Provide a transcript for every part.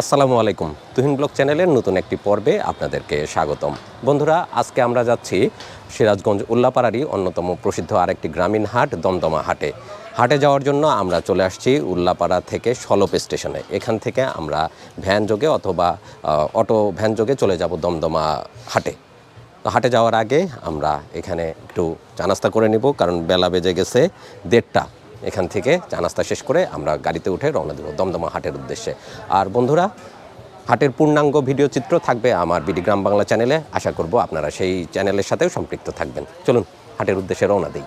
আসসালামু আলাইকুম। তুহিন ব্লগ চ্যানেলের নতুন একটি পর্বে আপনাদেরকে স্বাগতম। বন্ধুরা, আজকে আমরা যাচ্ছি সিরাজগঞ্জ উল্লাপাড়ারই অন্যতম প্রসিদ্ধ আরেকটি গ্রামীণ হাট, দমদমা হাটে। হাটে যাওয়ার জন্য আমরা চলে আসছি উল্লাপাড়া থেকে সলপ স্টেশনে। এখান থেকে আমরা ভ্যান যোগে অথবা অটো ভ্যান যোগে চলে যাব দমদমা হাটে। হাটে যাওয়ার আগে আমরা এখানে একটু চা নাস্তা করে নিব, কারণ বেলা বেজে গেছে দেড়টা। এখান থেকে চা নাস্তা শেষ করে আমরা গাড়িতে উঠে রওনা দেবো দমদমা হাটের উদ্দেশ্যে। আর বন্ধুরা, হাটের পূর্ণাঙ্গ ভিডিও চিত্র থাকবে আমার বিডি গ্রাম বাংলা চ্যানেলে। আশা করব আপনারা সেই চ্যানেলের সাথেও সম্পৃক্ত থাকবেন। চলুন, হাটের উদ্দেশ্যে রওনা দিই।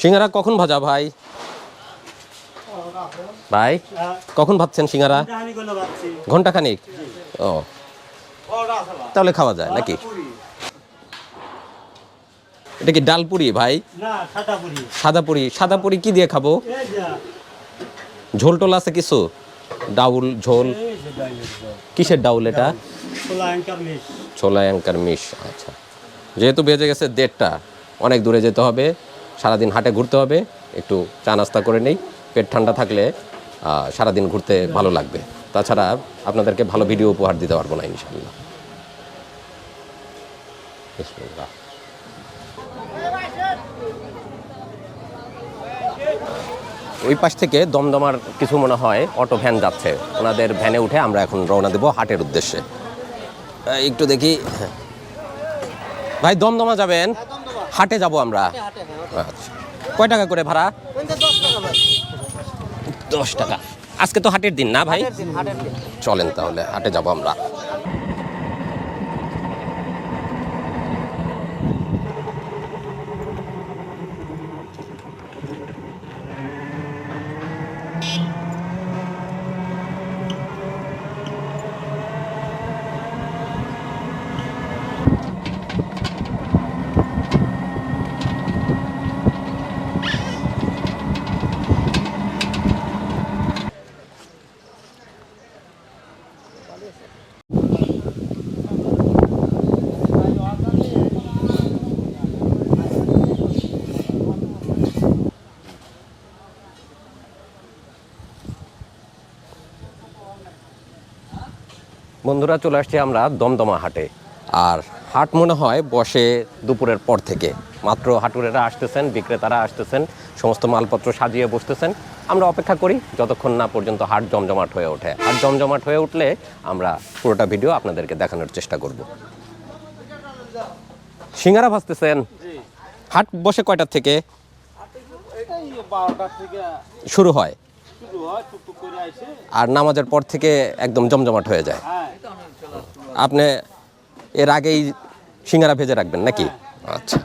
সিঙ্গারা কখন ভাজা ভাই? ভাই, কখন ভাবছেন সিঙ্গারা? ঘণ্টা খানিক ও। তাহলে খাওয়া যায় নাকি? এটা কি ডাল পুরি ভাই? সাদা পুরি। সাদা পুরি কি দিয়ে খাব? ঝোল টোল আছে কিছু? ডাউল, ঝোল? কিসের ডাউল এটা? ছোলা অ্যাঙ্কার মিশ। আচ্ছা। যেহেতু বেজে গেছে দেড়টা, অনেক দূরে যেতে হবে। সারাদিন হাটে ঘুরতে হবে, একটু চা নাস্তা করে নেই। পেট ঠান্ডা থাকলে সারাদিন ঘুরতে ভালো লাগবে। তাছাড়া আপনাদেরকে ভালো ভিডিও উপহার দিতে পারব না ইনশাল্লাহ। ওই পাশ থেকে দমদমার কিছু মনে হয় অটো ভ্যান যাচ্ছে। ওনাদের ভ্যানে উঠে আমরা এখন রওনা দেবো হাটের উদ্দেশ্যে। একটু দেখি। ভাই, দমদমা যাবেন? হাটে যাব আমরা। আচ্ছা। কয় টাকা করে ভাড়া? দশ টাকা আজকে তো হাটের দিন না ভাই? চলেন তাহলে হাটে যাব আমরা। বন্ধুরা চলে আসছি আমরা দমদমা হাটে। আর হাট মনে হয় বসে দুপুরের পর থেকে। মাত্র হাটুরেরা আসতেছেন বিক্রেতারা আসতেছেন সমস্ত মালপত্র সাজিয়ে বসতেছেন। আমরা অপেক্ষা করি যতক্ষণ না পর্যন্ত হাট জমজমাট হয়ে ওঠে। আর জমজমাট হয়ে উঠলে আমরা পুরোটা ভিডিও আপনাদেরকে দেখানোর চেষ্টা করব। সিঙ্গারা ভাজতেছেন। হাট বসে কয়টার থেকে শুরু হয়। হয় আর নামাজের পর থেকে একদম জমজমাট হয়ে যায়। হ্যাঁ আপনি এর আগেই সিঙ্গারা ভেজে রাখবেন নাকি? আচ্ছা।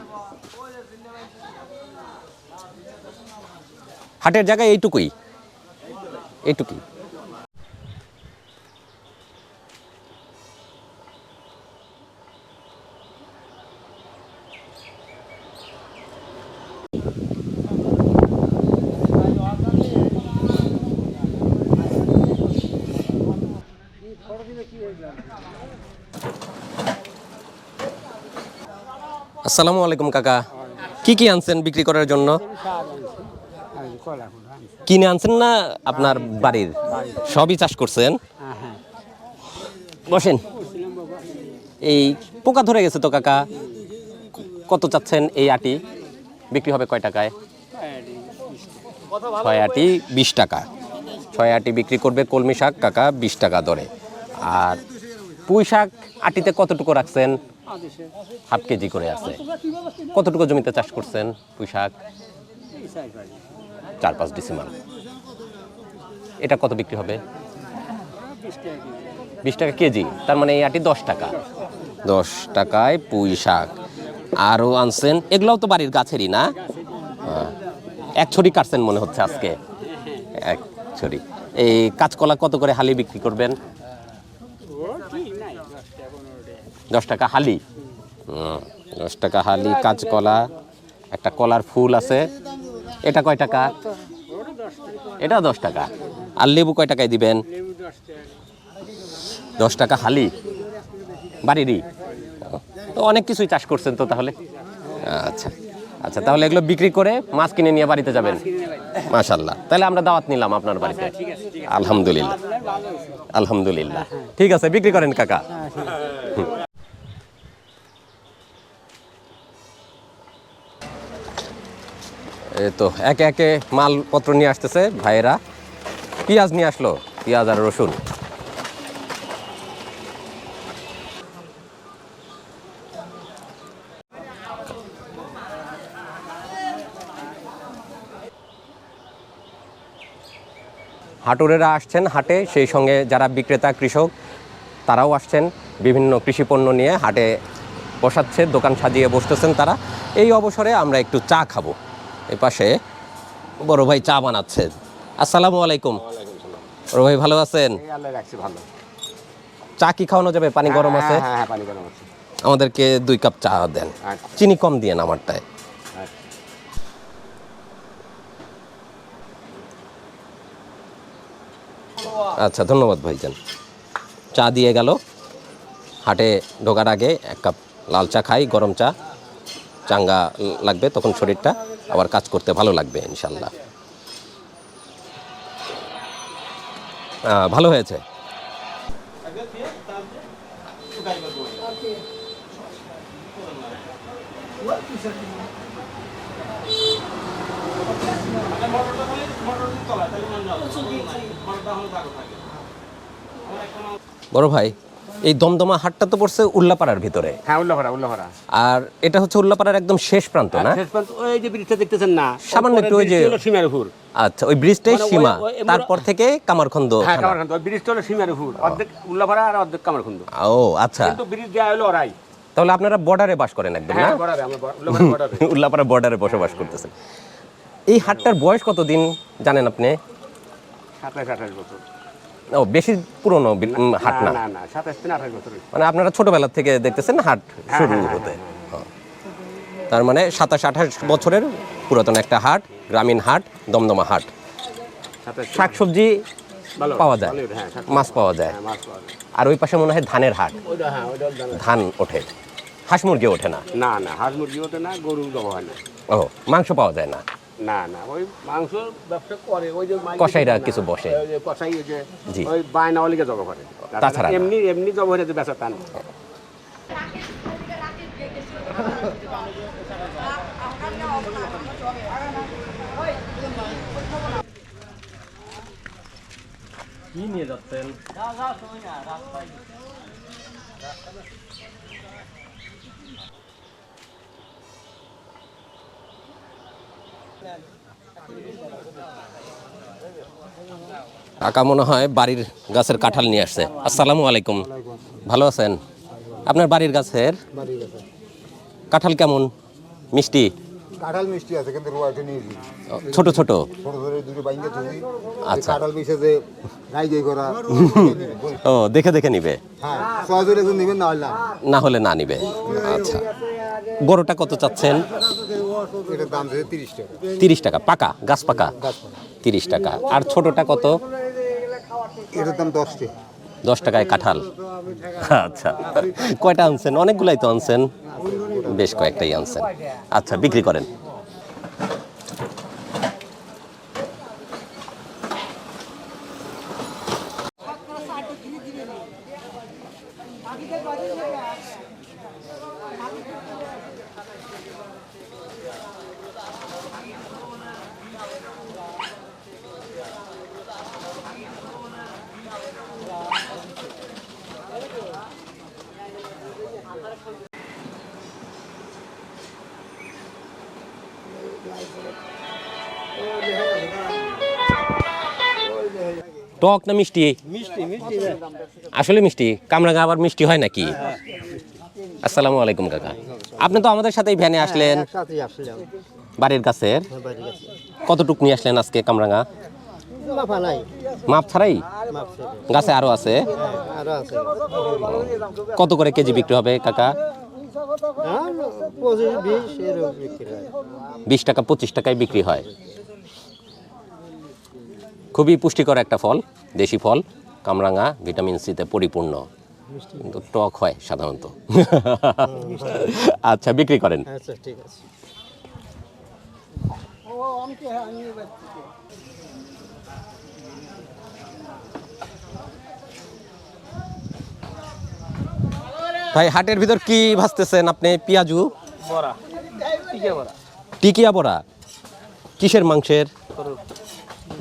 হাটের জায়গায় এইটুকুই। এইটুকুই। আসসালামু আলাইকুম, কাকা। কি কি আনছেন বিক্রি করার জন্য? কিনে আনছেন না আপনার বাড়ির? সবই চাষ করছেন? বসেন। এই পোকা ধরে গেছে তো, কাকা। কত চাচ্ছেন এই আটি? বিক্রি হবে কয় টাকায়? ছয় আটি বিশ টাকা। ছয় আটি বিক্রি করবে কলমি শাক, কাকা, বিশ টাকা দরে। আর পুঁই শাক আটিতে কতটুকু রাখছেন? হাফ কেজি করে আছে। কতটুকু জমিতে চাষ করছেন পুঁই শাক চার পাঁচ ডিসিমাল এটা কত বিক্রি হবে? বিশ টাকা কেজি। তার মানে এই আটি দশ টাকা। দশ টাকায় পুঁই শাক আরও আনছেন। এগুলোও তো বাড়ির গাছেরই না? হ্যাঁ। এক ছড়ি কাটছেন মনে হচ্ছে আজকে। এক ছড়ি। এই কাঁচকলা কত করে হালি বিক্রি করবেন? দশ টাকা হালি। দশ টাকা হালি কাঁচকলা একটা কলার ফুল আছে। এটা কয় টাকা? এটা দশ টাকা। আর লেবু কয় টাকায় দিবেন? দশ টাকা হালি। বাড়িরই? তো অনেক কিছুই চাষ করছেন তো তাহলে? আচ্ছা আচ্ছা তাহলে এগুলো বিক্রি করে মাছ কিনে নিয়ে বাড়িতে যাবেন? মাশাল্লাহ তাহলে আমরা দাওয়াত নিলাম আপনার বাড়িতে। আলহামদুলিল্লাহ। আলহামদুলিল্লাহ। ঠিক আছে বিক্রি করেন কাকা হুম। এই তো, একে একে মালপত্র নিয়ে আসতেছে ভাইয়েরা। পেঁয়াজ নিয়ে আসলো, পেঁয়াজ আর রসুন। হাটুরেরা আসছেন হাটে, সেই সঙ্গে যারা বিক্রেতা, কৃষক, তারাও আসছেন। বিভিন্ন কৃষি পণ্য নিয়ে হাটে বসাচ্ছে, দোকান সাজিয়ে বসতেছেন তারা। এই অবসরে আমরা একটু চা খাব। এই পাশে বড় ভাই চা বানাচ্ছেন আসসালামু আলাইকুম। বড় ভাই ভালো আছেন? ভালো। চা কি খাওয়ানো যাবে? পানি গরম আছে? হ্যাঁ হ্যাঁ পানি গরম আছে। আমাদেরকে দুই কাপ চা দেন। আচ্ছা। চিনি কম দিয়ে আমারটায়। আচ্ছা। আচ্ছা ধন্যবাদ ভাইজান। চা দিয়ে গেল। হাটে ঢোকার আগে এক কাপ লাল চা খাই গরম চা। চাঙ্গা লাগবে তখন শরীরটা আবার কাজ করতে ভালো লাগবে ইনশাল্লাহ ভালো হয়েছে? বড় ভাই এই দমদমা হাটটা তো পড়ছে উল্লাপাড়ার ভিতরে। হ্যাঁ উল্লাভরা উল্লাভরা আর এটা হচ্ছে উল্লাপাড়ার একদম শেষ প্রান্ত না? শেষ পর্যন্ত ওই যে ব্রিজটা দেখতেছেন না সামান্য একটু ওই যে- সীমার উপর। আচ্ছা ওই ব্রিজটাই মানে সীমা তারপর থেকে কামারখন্দ হ্যাঁ। কামারখন্দ ওই ব্রিজটা হলো সীমার উপর অর্ধেক উল্লাপাড়া আর অর্ধেক কামারখন্দ। ও আচ্ছা। কিন্তু ব্রিজ দেওয়া হলো ওরাই। তাহলে আপনারা বর্ডারে বাস করেন একদম না? হ্যাঁ বর্ডারে আমরা উল্লাভরা উল্লাপাড়া বর্ডারে বসবাস করতেছেন। এই হাটটার বয়স কতদিন জানেন আপনি? সাতাশ আঠাশ বছর। ও বেশি পুরনো হাট না মানে আপনারা ছোটবেলা থেকে দেখতেছেন হাট শুরু হতে। হ্যাঁ। তার মানে সাতাশ আঠাশ বছরের পুরাতন একটা হাট গ্রামীণ হাট দমদমা হাট। শাকসবজি পাওয়া যায়। হ্যাঁ। মাছ পাওয়া যায় হ্যাঁ আর ওই পাশে মনে হয় ধানের হাট। হ্যাঁ ধান ওঠে। হাঁস মুরগি ওঠে না? না না হাঁস মুরগি ওঠে না গরু জবা হয় না। ও মাংস পাওয়া যায় না। না না ওই মাংস ব্যবসা করে ওই যে না, কিছু বসে। ওই যে কসাই ওই যে ওই বায়না অলিকে জগা করে। তাছাড়া এমনি এমনি জগা হয়ে বেচা টান কি নিয়ে যাচ্ছেন? কাকা মনে হয় বাড়ির গাছের কাঁঠাল নিয়ে আসছে। আসসালামু আলাইকুম। ভালো আছেন? আপনার বাড়ির গাছের কাঁঠাল কেমন? মিষ্টি? কাঁঠাল মিষ্টি আছে কিন্তু ছোট ছোট? ছোট ছোট দুটো বাইঙ্গে তুলি আচ্ছা। কাঁঠাল মিশে যে গাই গাই করা ও দেখে দেখে নিবে? হ্যাঁ নেবেন না হলে না। না হলে না নিবে। আচ্ছা। গরুটা কত চাচ্ছেন? এটার দাম আছে তিরিশ টাকা। তিরিশ টাকা পাকা গাছ পাকা তিরিশ টাকা। আর ছোটটা কত? এটার দাম দশ টাকা। দশ টাকায় কাঁঠাল। আচ্ছা কয়টা আনছেন? অনেকগুলাই তো আনছেন। বেশ কয়েকটাই আনছেন। আচ্ছা বিক্রি করেন। টক না মিষ্টি? আসলে মিষ্টি? কামরাঙা আবার মিষ্টি হয় নাকি? আসসালামু আলাইকুম কাকা। আপনি তো আমাদের সাথেই ভ্যানে আসলেন। বাড়ির কাছের? কতটুক নিয়ে আসলেন আজকে কামরাঙা? মাপ ছাড়াই? গাছে আরও আছে? কত করে কেজি বিক্রি হবে কাকা? হ্যাঁ হয়। বিশ টাকা পঁচিশ টাকায় বিক্রি হয়। খুবই পুষ্টিকর একটা ফল দেশি ফল কামরাঙা ভিটামিন সিতে পরিপূর্ণ। কিন্তু টক হয় সাধারণত। আচ্ছা বিক্রি করেন। আচ্ছা ঠিক আছে। ভাই হাটের ভিতর কি ভাজতেছেন আপনি? পিয়াজু? বড়া। টিকে বড়া। টিকিয়া বড়া। কিসের মাংসের?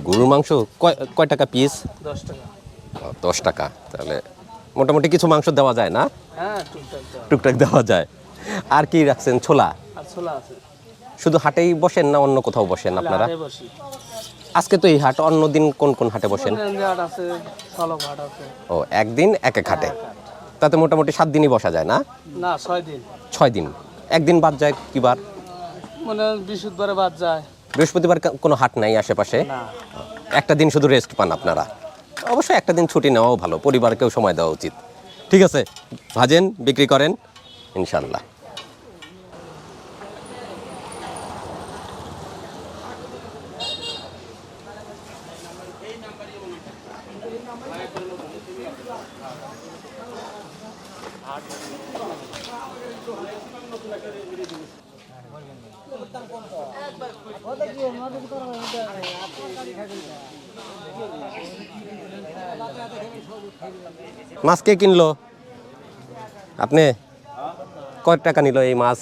গরুর মাংস কয় কয় টাকা পিস দশ টাকা। দশ টাকা। তাহলে মোটামুটি কিছু মাংস দেওয়া যায় না? হ্যাঁ টুকটাক টুকটাক দেওয়া যায়। আর কি রাখছেন? ছোলা? আর শুধু হাটেই বসেন না অন্য কোথাও বসেন আপনারা? আজকে তো এই হাট অন্য দিন কোন কোন হাটে বসেন? ও একদিন এক এক হাটে? তাতে মোটামুটি সাত দিনই বসা যায় না? না ছয় দিন। ছয় দিন। একদিন বাদ যায় কি বার মানে বৃহস্পতিবারে বাদ যায়। বৃহস্পতিবার কোনো হাট নাই আশেপাশে। একটা দিন শুধু রেস্ট পান আপনারা। অবশ্যই একটা দিন ছুটি নেওয়াও ভালো পরিবারকেও সময় দেওয়া উচিত। ঠিক আছে ভাজেন বিক্রি করেন ইনশাল্লাহ মাছ কে কিনলো? আপনি? কয় টাকা নিল এই মাছ?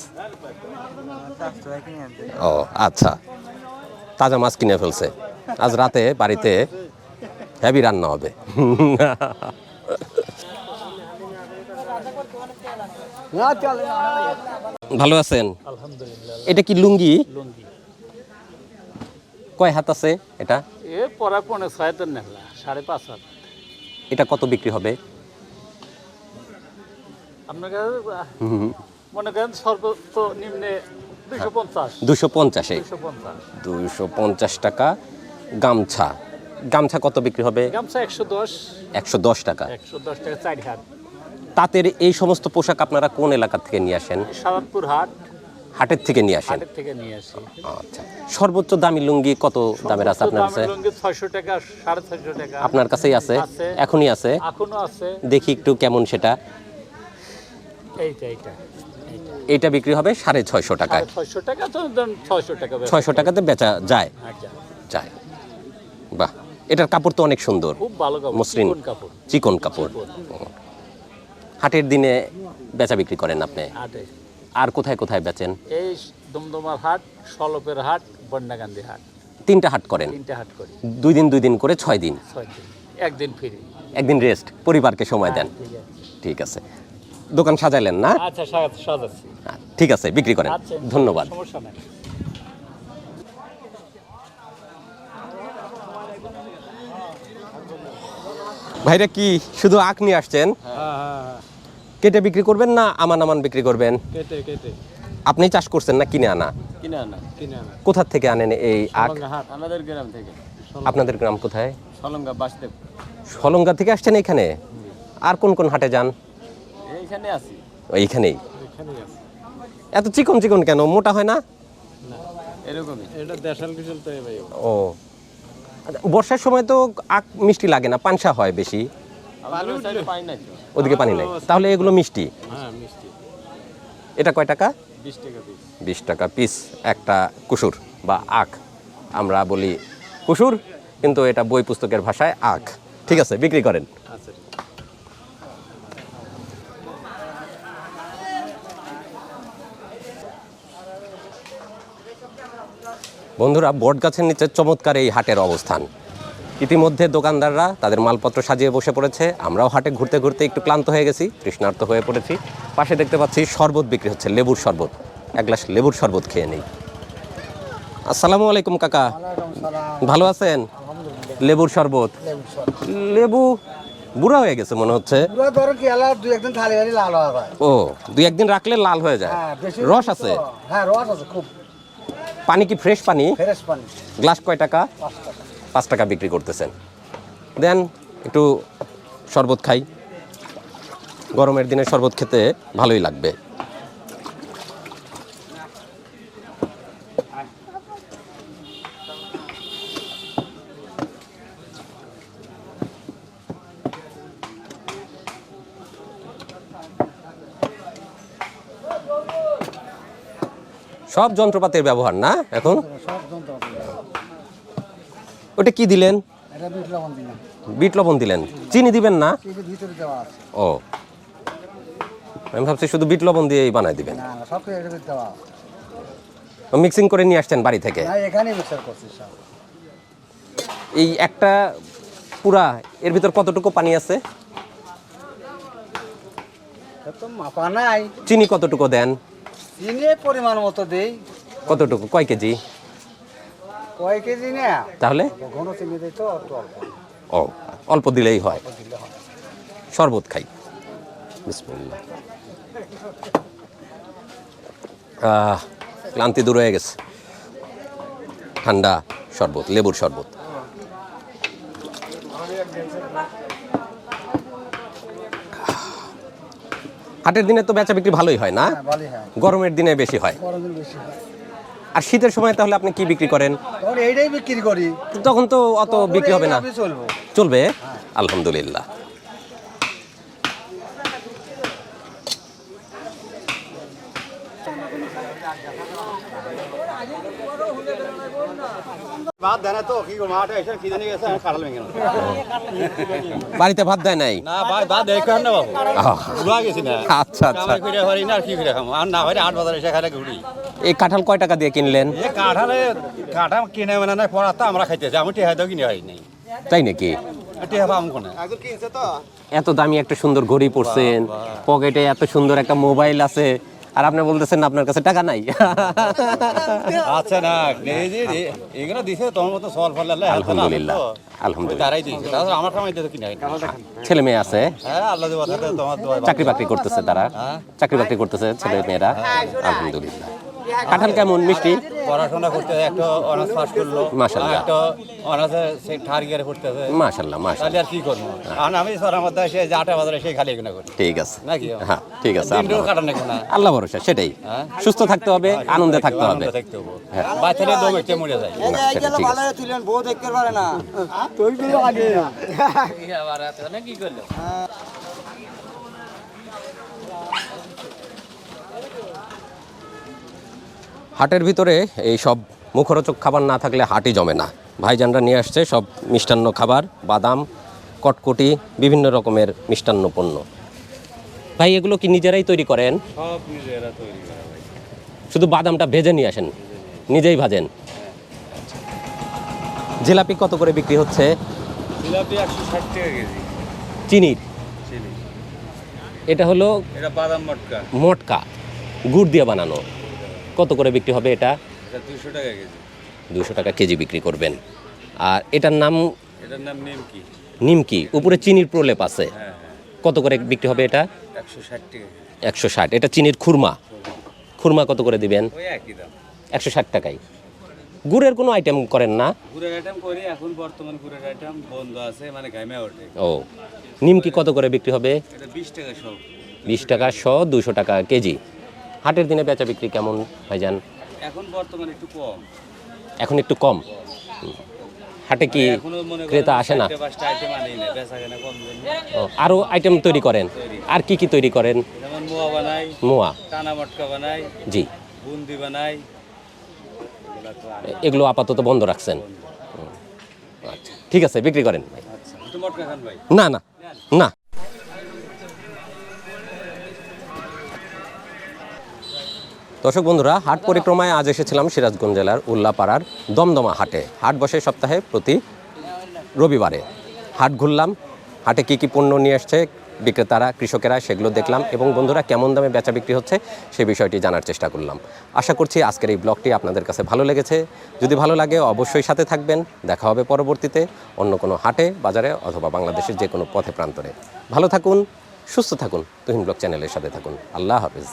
ও আচ্ছা। তাজা মাছ কিনে ফেলছে। আজ রাতে বাড়িতে হেভি রান্না হবে। ভালো আছেন? এটা কি লুঙ্গি? কয় হাত আছে এটা? এ পড়া পনে ছয় সাড়ে পাঁচ হাত। এটা কত বিক্রি হবে? আপনার কাছে মনে করেন সর্বোচ্চ নিম্নে দুশো পঞ্চাশে। দুশো পঞ্চাশ টাকা। গামছা। গামছা কত বিক্রি হবে? গামছা একশো দশ। একশো দশ টাকা। একশো দশ টাকা চার হাত। তাঁতের এই সমস্ত পোশাক আপনারা কোন এলাকা থেকে নিয়ে আসেন? সাদাতপুর হাট। হাটের থেকে নিয়ে আসেন? হাটের থেকে নিয়ে আসি। আচ্ছা। সর্বোচ্চ দামি লুঙ্গি কত দামের আছে আপনার কাছে? টাকা আপনার কাছেই আছে। এখনই আছে? এখনও আছে। দেখি একটু কেমন সেটা। এইটা এইটা। এটা বিক্রি হবে সাড়ে ছয়শো টাকায়। ছয়শো টাকা তো ছয়শো টাকা ছয়শো টাকাতে বেচা যায়। আচ্ছা। যায়। বাহ। এটার কাপড় তো অনেক সুন্দর। খুব ভালো কাপড় মসৃণ। চিকন কাপড়। চিকন কাপড়। হাটের দিনে বেচা বিক্রি করেন আপনি? আর কোথায় কোথায় বেচেন? এই দমদমার হাট সলপের হাট বন্যাকান্দি হাট। তিনটা হাট করেন? তিনটে হাট করি। দুই দিন দুই দিন করে ছয় দিন? ছয় দিন। একদিন ফ্রি। একদিন রেস্ট পরিবারকে সময় দেন? ঠিক আছে। দোকান সাজাইলেন না? আচ্ছা সাজা- সাজাচ্ছি। হ্যাঁ, ঠিক আছে বিক্রি করেন। আচ্ছা ধন্যবাদ। সমস্যা নাই। ভাইরা কি শুধু আখ নিয়ে আসছেন? কেটে বিক্রি করবেন না আমান আমান বিক্রি করবেন? কেটে কেটে। আপনি চাষ করছেন না কিনে আনা? কিনে আনা কিনে আনা। কোথা থেকে আনেন এই আখ? আমাদের গ্রাম থেকে। আপনাদের গ্রাম কোথায়? সলঙ্গা বাসদেব। সলঙ্গা থেকে আসছেন এখানে? আর কোন কোন হাটে যান? এইখানে আছি। এইখানেই? এত চিকন চিকন কেন? মোটা হয় না? এরকমই। এটা দেশাল কিশাল তো ভাই। ও। আচ্ছা, বর্ষার সময় তো আখ মিষ্টি লাগে না পানসা হয় বেশি। ওদিকে পানি নেই। তাহলে এগুলো মিষ্টি? হ্যাঁ এটা কয় টাকা? বিশ টাকা পিস বিশ টাকা পিস একটা কুসুর বা আখ। আমরা বলি কুসুর কিন্তু এটা বই পুস্তকের ভাষায় আখ। ঠিক আছে বিক্রি করেন। আচ্ছা বন্ধুরা বট গাছের নিচে চমৎকার এই হাটের অবস্থান। ইতিমধ্যে দোকানদাররা তাদের মালপত্র সাজিয়ে বসে পড়েছে। আমরাও হাটে ঘুরতে ঘুরতে একটু ক্লান্ত হয়ে গেছি তৃষ্ণার্ত হয়ে পড়েছি। পাশে দেখতে পাচ্ছি শরবত বিক্রি হচ্ছে লেবুর শরবত। এক গ্লাস লেবুর শরবত খেয়ে নেই। আসসালামু আলাইকুম কাকা। ভালো আছেন? লেবুর শরবত। লেবু বুড়া হয়ে গেছে মনে হচ্ছে। ও দুই একদিন রাখলে লাল হয়ে যায়। হ্যাঁ রস আছে? হ্যাঁ রস আছে খুব। পানি কি ফ্রেশ পানি? ফ্রেশ পানি। গ্লাস কয় টাকা? টাকা। পাঁচ টাকা বিক্রি করতেছেন। দেন একটু শরবত খাই। গরমের দিনে শরবত খেতে ভালোই লাগবে। সব যন্ত্রপাতির ব্যবহার না এখন? ওটা কি দিলেন? বিট লবণ দিলেন। চিনি দিবেন না? ও। আমি ভাবছি শুধু বিট লবণ দিয়েই বানাই দিবেন। মিক্সিং করে নিয়ে আসছেন বাড়ি থেকে? এই একটা পুরা এর ভিতর কতটুকু পানি আছে? চিনি কতটুকু দেন? চিনি পরিমাণ মতো দেই। কতটুকু? কয় কেজি? কয় কেজি না? তাহলে? ঘন চিনি দেই তো ও অল্প দিলেই হয়। শরবত খাই। বিসমিল্লাহ। ক্লান্তি দূর হয়ে গেছে। ঠান্ডা শরবত লেবুর শরবত। হাটের দিনে তো বেচা বিক্রি ভালোই হয় না? হ্যাঁ। গরমের দিনে বেশি হয়। আর শীতের সময় তাহলে আপনি কি বিক্রি করেন? এইটাই বিক্রি করি। তখন তো অত বিক্রি হবে না। চলবে? আলহামদুলিল্লাহ ভাত দেয় না তো কি করব মাঠে এসে কি জানি গেছে খাটাল ভেঙে গেল। বাড়িতে ভাত দেয় নাই না ভাই ভাত দেয় কেন না বাবু আহ, ঘুরা গেছি না আচ্ছা আচ্ছা কামাই করে পারি না আর কি করে খাব আর না হয় আট বাজার এসে খাইলে ঘুরি। এই কাঁঠাল কয় টাকা দিয়ে কিনলেন? এ কাঁঠালে কাঁঠাল কিনে মানে না পড়া তো আমরা খাইতেছি। আমি টিহা দাও কিনে হয় নাই তাই নাকি? তো। এত দামি একটা সুন্দর ঘড়ি পরছেন। পকেটে এত সুন্দর একটা মোবাইল আছে। আর আপনি বলতেছেন আপনার কাছে টাকা নাই। আচ্ছা না এগুলো দিছে তোমার মতো সল ফল আলহামদুলিল্লাহ আলহামদুলিল্লাহ। তারাই দিয়েছে তাছাড়া আমার সময় দিতে কিনে হয় ছেলে মেয়ে আছে। হ্যাঁ আল্লাহ তোমার চাকরি বাকরি করতেছে তারা। চাকরি বাকরি করতেছে ছেলে মেয়েরা। আলহামদুলিল্লাহ। কাঁঠাল কেমন মিষ্টি? পড়াশোনা করতে একটা অনার্স পাস করল মাশাআল্লাহ। একটা অনার্স সে থার্ড ইয়ারে করতেছে মাশাল্লাহ মাশাল্লাহ আর কি করব? আর আমি সরার মধ্যে এসে আটা বাজারে সেই খালি এগুলো করি। ঠিক আছে। নাকি? হ্যাঁ। ঠিক আছে আল্লাহ- কাটানো ভরসা সেটাই। হ্যাঁ? সুস্থ থাকতে হবে আনন্দে থাকতে হবে পারে না। হাটের ভিতরে এই সব মুখরোচক খাবার না থাকলে হাটই জমে না। ভাইজানরা নিয়ে আসছে সব মিষ্টান্ন খাবার বাদাম কটকটি বিভিন্ন রকমের মিষ্টান্ন পণ্য। ভাই এগুলো কি নিজেরাই তৈরি করেন? সব নিজেরা তৈরি করা ভাই শুধু বাদামটা ভেজে নিয়ে আসেন? নিজেই ভাজেন? জিলাপি কত করে বিক্রি হচ্ছে? জিলাপি একশো ষাট টাকা কেজি। চিনির চিনি। এটা হলো এটা বাদাম মটকা। মটকা। গুড় দিয়ে বানানো। কত করে বিক্রি হবে এটা দুশো টাকা কেজি। দুশো টাকা কেজি বিক্রি করবেন। আর এটার নাম এটার নাম নিমকি। নিমকি। উপরে চিনির প্রলেপ আছে। হ্যাঁ। কত করে বিক্রি হবে এটা? একশো ষাট এটা চিনির খুরমা। খুরমা কত করে দিবেন? একশো ষাট টাকাই গুড়ের কোনো আইটেম করেন না? গুড়ের আইটেম করি এখন বর্তমান গুড়ের আইটেম বন্ধ আছে মানে ঘামে ওঠে। ও। নিমকি কত করে বিক্রি হবে? এটা বিশ টাকা সব বিশ টাকা শ দুশো টাকা কেজি। হাটের দিনে বেচা বিক্রি কেমন ভাইজান? এখন বর্তমান একটু কম। এখন একটু কম। হাটে কি ক্রেতা আসে না? চারটে আইটেম তৈরি করেন। আর কি কি তৈরি করেন? মোয়া জি। বুন্দি বানাই। এগুলা আপাতত বন্ধ রাখছেন? আচ্ছা। ঠিক আছে বিক্রি করেন। আচ্ছা না না। না। দর্শক বন্ধুরা হাট পরিক্রমায় আজ এসেছিলাম সিরাজগঞ্জ জেলার উল্লাপাড়ার দমদমা হাটে। হাট বসে সপ্তাহে প্রতি রবিবারে। হাট ঘুরলাম হাটে কি কি পণ্য নিয়ে আসছে বিক্রেতারা কৃষকেরা সেগুলো দেখলাম এবং বন্ধুরা কেমন দামে বেচা বিক্রি হচ্ছে সেই বিষয়টি জানার চেষ্টা করলাম। আশা করছি আজকের এই ব্লগটি আপনাদের কাছে ভালো লেগেছে। যদি ভালো লাগে অবশ্যই সাথে থাকবেন। দেখা হবে পরবর্তীতে অন্য কোনো হাটে বাজারে অথবা বাংলাদেশের যে কোনো পথে প্রান্তরে। ভালো থাকুন সুস্থ থাকুন। তুহিন ব্লগ চ্যানেলের সাথে থাকুন। আল্লাহ হাফিজ।